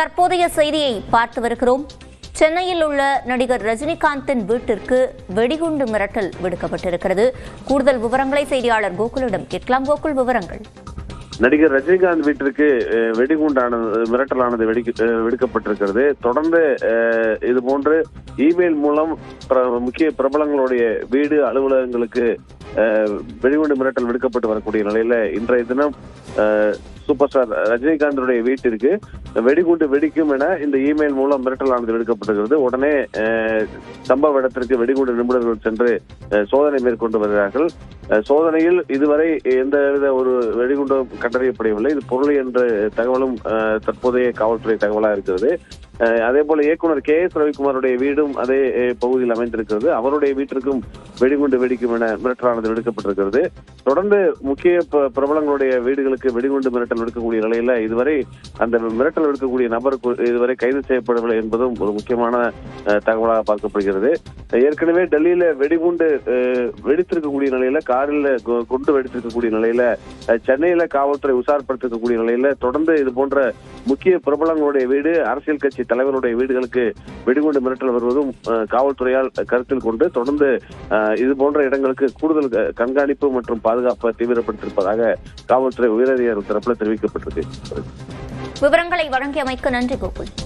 தற்போதைய செய்தியை பார்த்து வருகிறோம். சென்னையில் உள்ள நடிகர் ரஜினிகாந்தின் வீட்டிற்கு வெடிகுண்டு மிரட்டல் விடுக்கப்பட்டிருக்கிறது. கூடுதல் விவரங்களை செய்தியாளர் கோகுலிடம் கேட்கலாம். கோகுல் விவரங்கள். நடிகர் ரஜினிகாந்த் வீட்டிற்கு வெடிகுண்டானது மிரட்டலானது வெடிக்க விடுக்கப்பட்டிருக்கிறது. தொடர்ந்து இது போன்று இமெயில் மூலம் முக்கிய பிரபலங்களுடைய வீடு அலுவலகங்களுக்கு வெடிகுண்டு மிரட்டல் விடுக்கப்பட்டு வரக்கூடிய நிலையில இன்றைய தினம் சூப்பர் ஸ்டார் ரஜினிகாந்தனுடைய வீட்டிற்கு வெடிகுண்டு வெடிக்கும் என இந்த இமெயில் மூலம் மிரட்டலானது விடுக்கப்பட்டிருக்கிறது உடனே சம்பவ இடத்திற்கு வெடிகுண்டு நிபுணர்கள் சென்று சோதனை மேற்கொண்டு வருகிறார்கள். சோதனையில் இதுவரை எந்தவித ஒரு வெடிகுண்டும் கண்டறியப்படவில்லை. இது பொருள் என்ற தகவலும் தற்போதைய காவல்துறை தகவலா இருக்கிறது. அதே போல இயக்குனர் கே எஸ் ரவிக்குமாருடைய வீடும் அதே பகுதியில் அமைந்திருக்கிறது. அவருடைய வீட்டிற்கும் வெடிகுண்டு வெடிக்கும் என மிரட்டலானது விடுக்கப்பட்டிருக்கிறது. தொடர்ந்து முக்கிய பிரபலங்களுடைய வீடுகளுக்கு வெடிகுண்டு மிரட்டல் விடுக்கக்கூடிய நிலையில இதுவரை அந்த மிரட்டல் விடுக்கக்கூடிய நபருக்கு இதுவரை கைது செய்யப்படவில்லை என்பதும் ஒரு முக்கியமான தகவலாக பார்க்கப்படுகிறது. ஏற்கனவே டெல்லியில வெடிகுண்டு வெடித்திருக்கக்கூடிய நிலையில காரில் குண்டு வெடித்திருக்கக்கூடிய நிலையில சென்னையில காவல்துறை உசார்படுத்திருக்கக்கூடிய நிலையில தொடர்ந்து இது போன்ற முக்கிய பிரபலங்களுடைய வீடு அரசியல் கட்சி தலைவருடைய வீடுகளுக்கு வெடிகுண்டு மிரட்டல் வருவதும் காவல்துறையால் கருத்தில் கொண்டு தொடர்ந்து இது போன்ற இடங்களுக்கு கூடுதல் க- கண்காணிப்பு மற்றும் பாதுகாப்பை தீவிரப்படுத்தியிருப்பதாக காவல்துறை உயரதிகாரி தரப்புல தெரிவிக்கப்பட்டிருக்கு. விவரங்களை வழங்கியமைக்கு நன்றி கோகுல்.